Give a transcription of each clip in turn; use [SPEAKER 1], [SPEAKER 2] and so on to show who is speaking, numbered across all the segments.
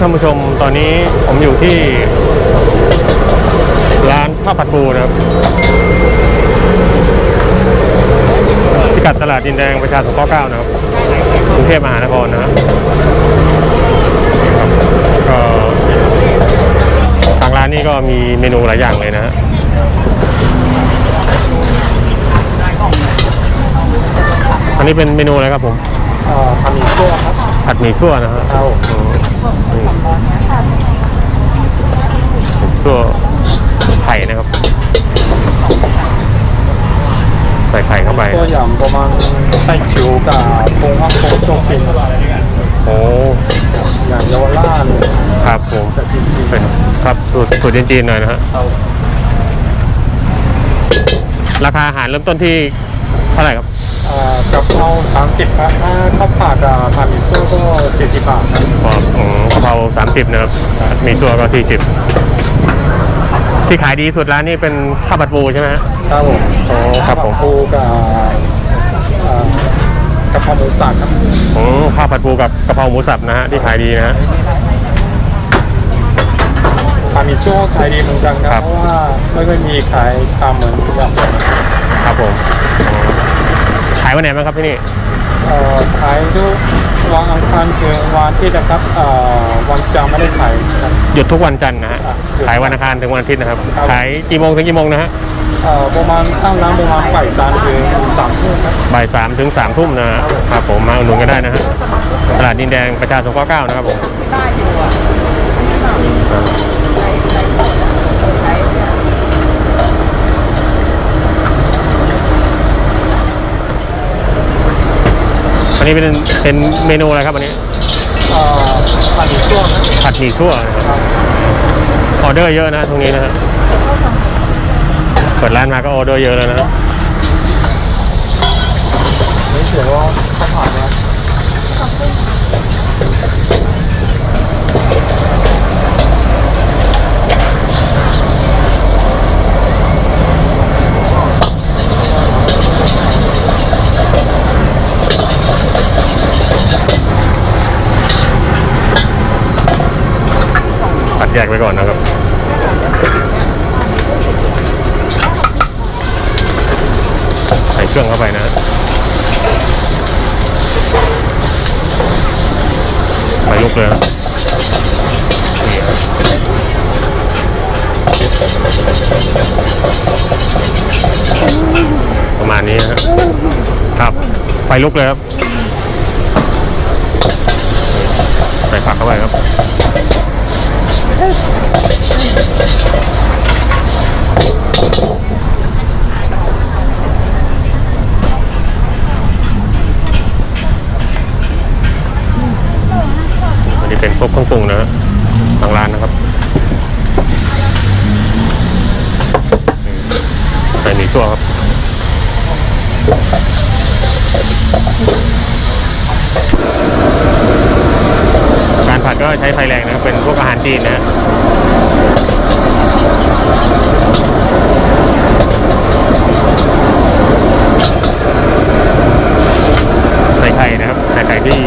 [SPEAKER 1] ครับท่านผู้ชมตอนนี้ผมอยู่ที่ ร้านข้าวผัดปูนะครับพิกัดตลาดดินแดงประชาสงเคราะห์เก้านะครับกรุงเทพมหานครนะฮะครับก็ทางร้านนี้ก็มีเมนูหลายอย่างเลยนะฮะอันนี้เป็นเมนูอะไรครับผม
[SPEAKER 2] เอ่อทำอีกตัวครับ
[SPEAKER 1] ผัดหมี่ซั่วนะฮะ
[SPEAKER 2] เอา
[SPEAKER 1] ซั่วไข่นะครับ ใส่ไข่เข้าไป
[SPEAKER 2] ตัวอย่างประมาณไส้คิวกับโป่งฮักโป่งโชกิน
[SPEAKER 1] โอ้
[SPEAKER 2] อย่างเยาวราช
[SPEAKER 1] ครับผม
[SPEAKER 2] แต่จริง
[SPEAKER 1] เป็นครับสูตรสูตรจีนๆหน่อยนะฮะ
[SPEAKER 2] ๆเอา
[SPEAKER 1] ราคาอาหารเริ่มต้นที่เท่าไหร่ครับ
[SPEAKER 2] เอ่อ กะเพราสามสิบครับถ้าข้าวผัดกับทำอีกตัวก็สี่สิบบาทครับ
[SPEAKER 1] ก็อืมกะเพราสามสิบนะครับมีตัวก็สี่สิบที่ขายดีสุดร้านนี้เป็นข้าวผัดปูใช่ไหมฮะ
[SPEAKER 2] ครับผม
[SPEAKER 1] โอ้ครับผม
[SPEAKER 2] ปูกับเอ่อกะเพราหมูสับครับ
[SPEAKER 1] อืมข้าวผัดปูกับกะเพราหมูสับนะฮะที่ขายดีนะฮะ
[SPEAKER 2] ทำอีกตัวขายดีเหมือนกันค
[SPEAKER 1] ครั
[SPEAKER 2] รับ บเพราะว่าไม่ค่อยมีขายทำเหมือนทุกอย่าง
[SPEAKER 1] ครับผมอ๋อ ขายวันไหนบ้างครับที่นี่
[SPEAKER 2] เอ่อขายทุกวันอังคารถึงวันอาทิตย์นะครับเอ่อวันจันทร์ไม่ได้ขายครับ
[SPEAKER 1] หยุดทุกวันจันทร์นะฮะ
[SPEAKER 2] อะ
[SPEAKER 1] ขายวันอังคารถึงวันอาทิตย์นะครับ
[SPEAKER 2] ครับ
[SPEAKER 1] ขายกี่โมงถึงกี่โมงนะฮะ
[SPEAKER 2] เอ่อประมาณตั้งร้านประมาณบ่ายสามถึงสามทุ่มครับ
[SPEAKER 1] บ่ายสามถึงสามทุ่มนะฮะครับผมมาอุดหนุนกันได้นะฮะตลาดดินแดงประชาสงเคราะห์เก้านะครับผม นนี้เป็นเป็นเมนูอะไรครับอันนี้
[SPEAKER 2] เอ่อผัดอีกช่วงนะ
[SPEAKER 1] ผัดหมี่ซั่วนะครับออเดอร์เยอะนะตรงนี้นะฮะเปิดร้านมาก็ออเดอร์เยอะแล้วนะฮะ
[SPEAKER 2] ไม่เสียว่าข้าวผัดน
[SPEAKER 1] ยกไปก่อนนะครับ ใส่เครื่องเข้าไปนะไปลุกเลยนะประมาณนี้นะฮะครับ ไฟลุกเลยครับใส่ผักเข้าไปครับ อันนี้เป็นพวกเครื่องปรุงนะฮะทางร้านนะครับใส่หมี่ซั่วครับ ผัดก็ใช้ไฟแรงนะครับเป็นพวกอาหารจีนนะใส่ไข่นะครับใส่ไข่ที่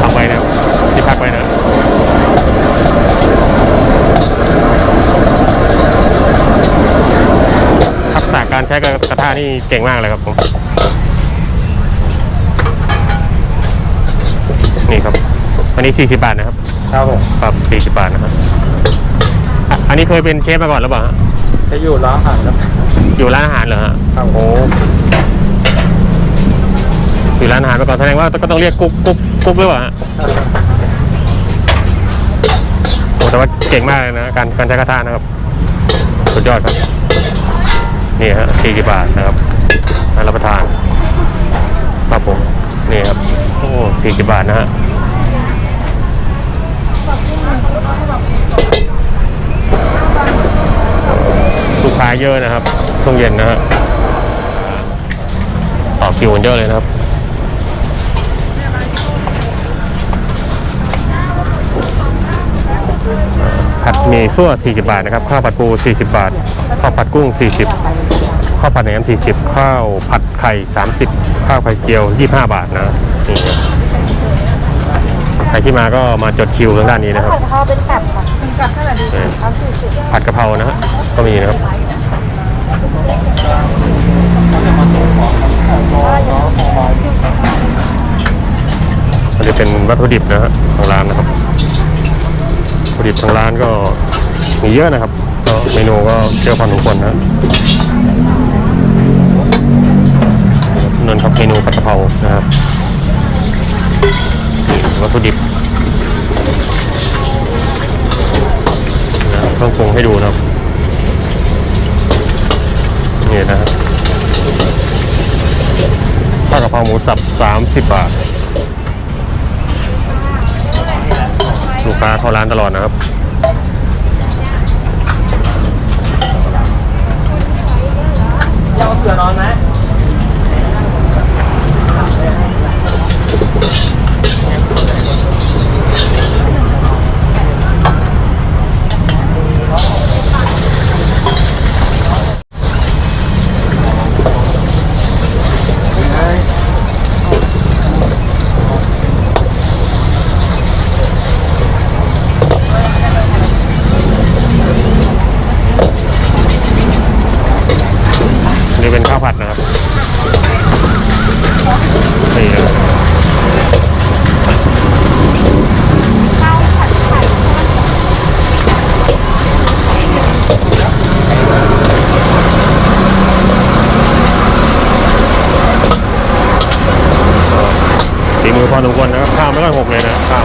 [SPEAKER 1] ทำไว้นะที่พักไว้นะทักษะการใช้กระทะนี่เก่งมากเลยครับผมนี่ครับ อันนี้ 40 บาทนะครับ
[SPEAKER 2] ครับผม
[SPEAKER 1] ครับ40 บาทนะครับอะอันนี้เคยเป็นเชฟมาก่อนหรือเปล่าฮะ
[SPEAKER 2] จะอยู่ร้านอาหารครับ
[SPEAKER 1] อยู่ร้านอาหารเหรอฮะ
[SPEAKER 2] ครับ
[SPEAKER 1] โอ้อยู่ร้านอาหารมาก่อนแสดงว่าก็ต้องเรียกกุ๊กกุ๊กกุ๊กหรือเปล่าฮะโอ้แต่ว่าเก่งมากเลยนะการการใช้กระทะนะครับสุดยอดครับ นี่ฮะ40 บาทนะครับน่ารับประทาน ครับผม นี่ครับ โอ้40 บาทนะฮะ ค้าเยอะนะครับช่วงเย็นนะฮะต่อคิวกันเยอะเลยนะครับผัดหมี่ซั่ว 40 บาทนะครับ ข้าวผัดปู 40 บาท ข้าวผัดกุ้ง 40 ข้าวผัดแหนม 40 ข้าวผัดไข่ 30 ข้าวไข่เจียว 25 บาทนะนี่ครับรที่มาก็มาจดคิวทางด้านนี้นะครับ
[SPEAKER 3] ผัดกะเพราเป็นกับค่ะเป็นกับเท่าไหร่ดีเอาสี่สิบ
[SPEAKER 1] ผัดกะเพรานะฮะก็มีนะครับ
[SPEAKER 2] อั
[SPEAKER 1] นนี้เป็นวัตถุดิบนะฮะทางร้านนะครับวัตถุดิบทางร้านก็มีเยอะนะครับ ก็เมนูก็เยอะพอสมควรนะนั่นครับเมนูผัดกะเพรานะครับวัตถุดิบนะเครื่องปรุงให้ดูนะครับ นี่นะครับข้าวกะเพราหมูสับ 30 บาท ลูกค้าเข้าร้านตลอดนะครับ
[SPEAKER 2] จะเอาเสือนอนไหม
[SPEAKER 1] นี่เผัดนะครับนี่นะฝีมือพอสมควรนะครับข้าวไม่ค่อยหกเลยนะข้าว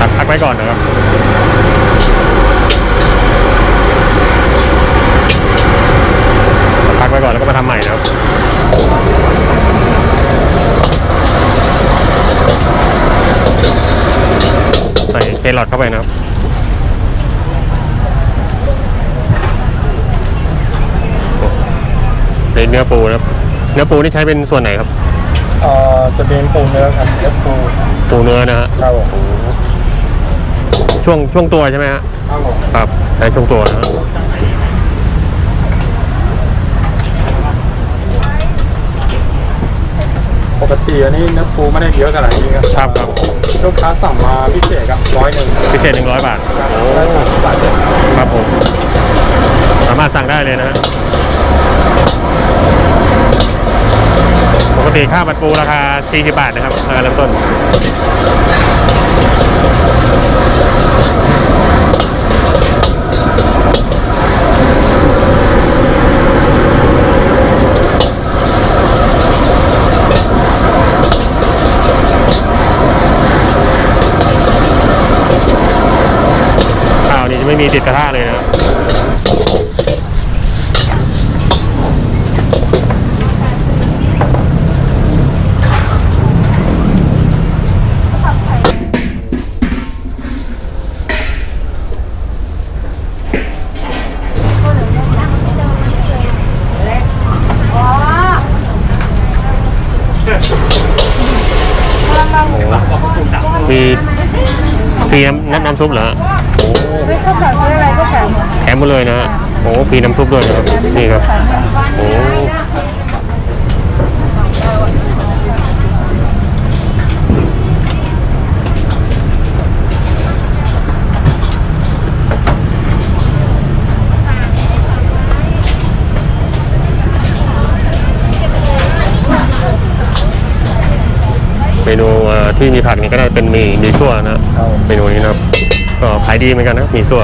[SPEAKER 1] ตัดพักไว้ก่อนนะครับ พักไว้ก่อนแล้วก็มาทำใหม่นะครับ ใส่เครอทเข้าไปนะครับโอ้เป็นเนื้อปูนะครับ เนื้อปูนี่ใช้เป็นส่วนไหนครับ
[SPEAKER 2] เอ่อจะเป็นปูเนื้อครับเนื้อปู
[SPEAKER 1] ปูเนื้อนะฮะ
[SPEAKER 2] ครับผม
[SPEAKER 1] ช่วงช่วงตัวใช่ไหมฮะ
[SPEAKER 2] ครับผม
[SPEAKER 1] ครับใช้ช่วงตัวนะฮะ
[SPEAKER 2] ปกติอันนี้เนื้อปูไม่ได้เยอะขนาดนี้ครับ
[SPEAKER 1] ครับครับ
[SPEAKER 2] ลูกค้าสั่งมาพิเศษครับร้อยหนึ่ง
[SPEAKER 1] พิเศษหนึ่งร้อยบาท
[SPEAKER 2] ได้สามสิบบาท
[SPEAKER 1] ครับผม สามารถสั่งได้เลยนะฮะปกติข้าวผัดปูราคา 40 บาทนะครับราคาเริ่มต้น ข้าวนี่จะไม่มีติดกระทะเลยนะครับมีฟรีน้ำน้ำน้ำซุปเหรอ ฮะโอ้
[SPEAKER 3] ไม่ข้าวผัดซื้ออะไรก็แถมหมด
[SPEAKER 1] แถมหมดเลยนะฮะโอ้ฟรีน้ำซุปด้วยนะครับนี่ครับโอ้เมนูเอ่อที่มีผักนี่ก็ได้เป็นหมีหมีซั่วนะฮะเมนูนี้นะครับ ก็ขายดีเหมือนกันนะหมีซั่ว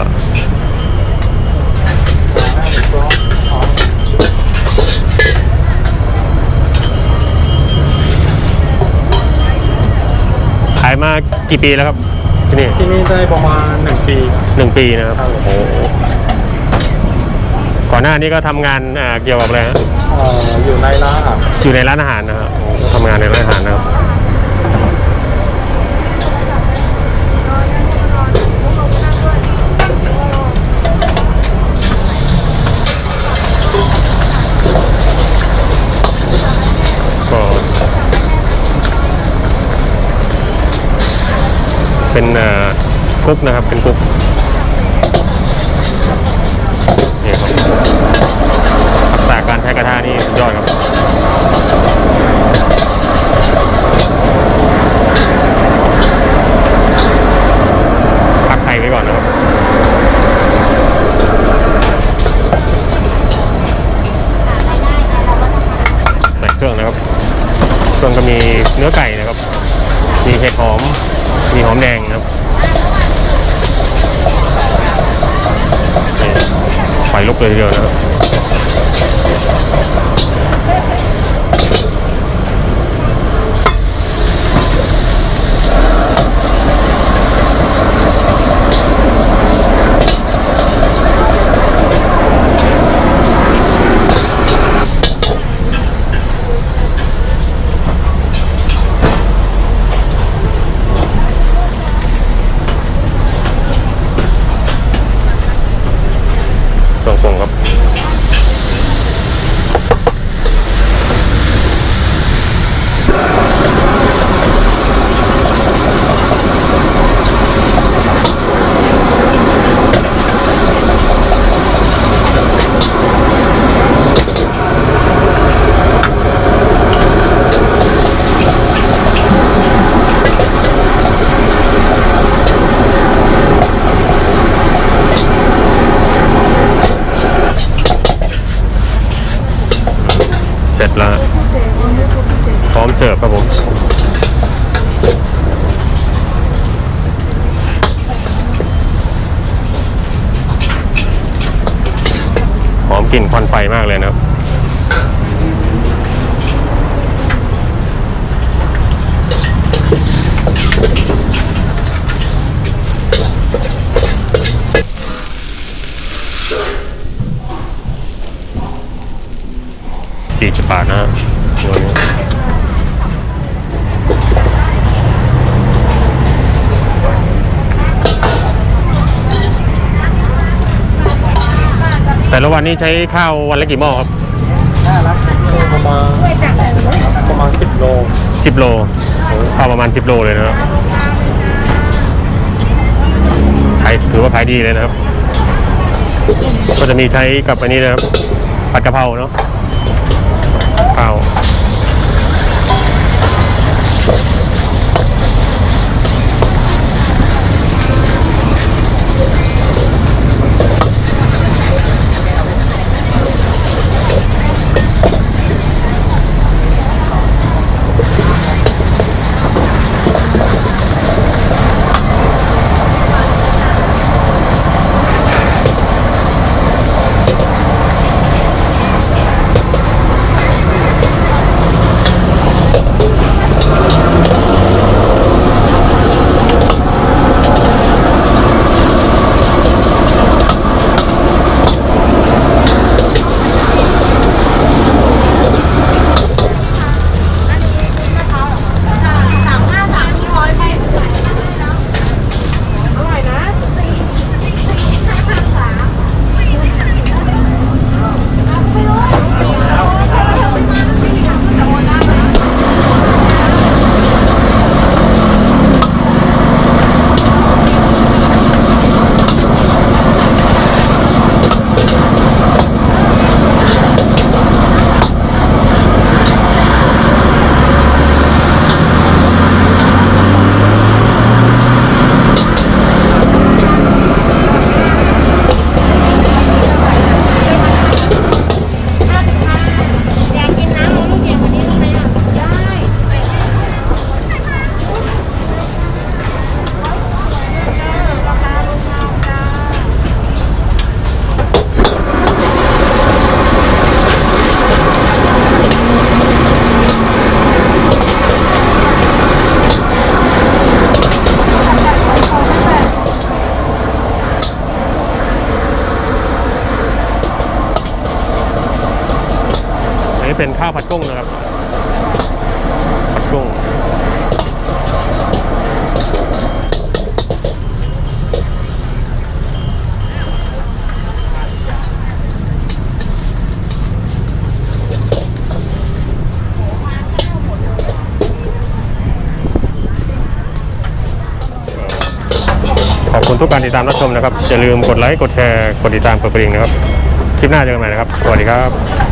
[SPEAKER 1] ขายมากี่ปีแล้วครับที่นี่
[SPEAKER 2] ที่นี่ได้ประมาณหนึ่งปี
[SPEAKER 1] หนึ่งปีนะครับ
[SPEAKER 2] ครับ
[SPEAKER 1] โอ้โหก่อนหน้านี้ก็ทำงานอ่าเกี่ยวกับอะไรฮะ
[SPEAKER 2] เอ่ออยู่ในร้านอาหาร
[SPEAKER 1] อยู่ในร้านอาหารนะครับโอ้ทำงานในร้านอาหารนะครับ กุ๊กนะครับ เป็นกุ๊กนี่ครับทักษะการใช้กระทะนี่สุดยอดครับพักไข่ไว้ก่อนนะครับใส่เครื่องนะครับเครื่องก็มีเนื้อไก่นะครับ มีเห็ดหอม มีหอมแดงครับ ไฟลุกเลยทีเดียวนะครับ เครื่องปรุงครับ เสร็จแล้ว พร้อมเสิร์ฟครับผม หอ มกลิ่นควันไฟมากเลยนะครับ แต่ละวันนี้ใช้ข้าววันละกี่หม้อครับ
[SPEAKER 2] ประมาณประมาณสิบโล
[SPEAKER 1] สิบโลข้าวประมาณสิบโลเลยนะครับขายถือว่าขายดีเลยนะครับ ก็จะมีใช้กับอันนี้นะครับผัดกะเพราเนาะ นี้เป็นข้าวผัดกุ้งนะครับผัดกุ้งอบคุณทุกการติดตามรับชมนะครับ อย่าลืมกดไลค์ กดแชร์ กดติดตามกดกระดิ่งนะครับ คลิปหน้าเจอกันใหม่นะครับ สวัสดีครับ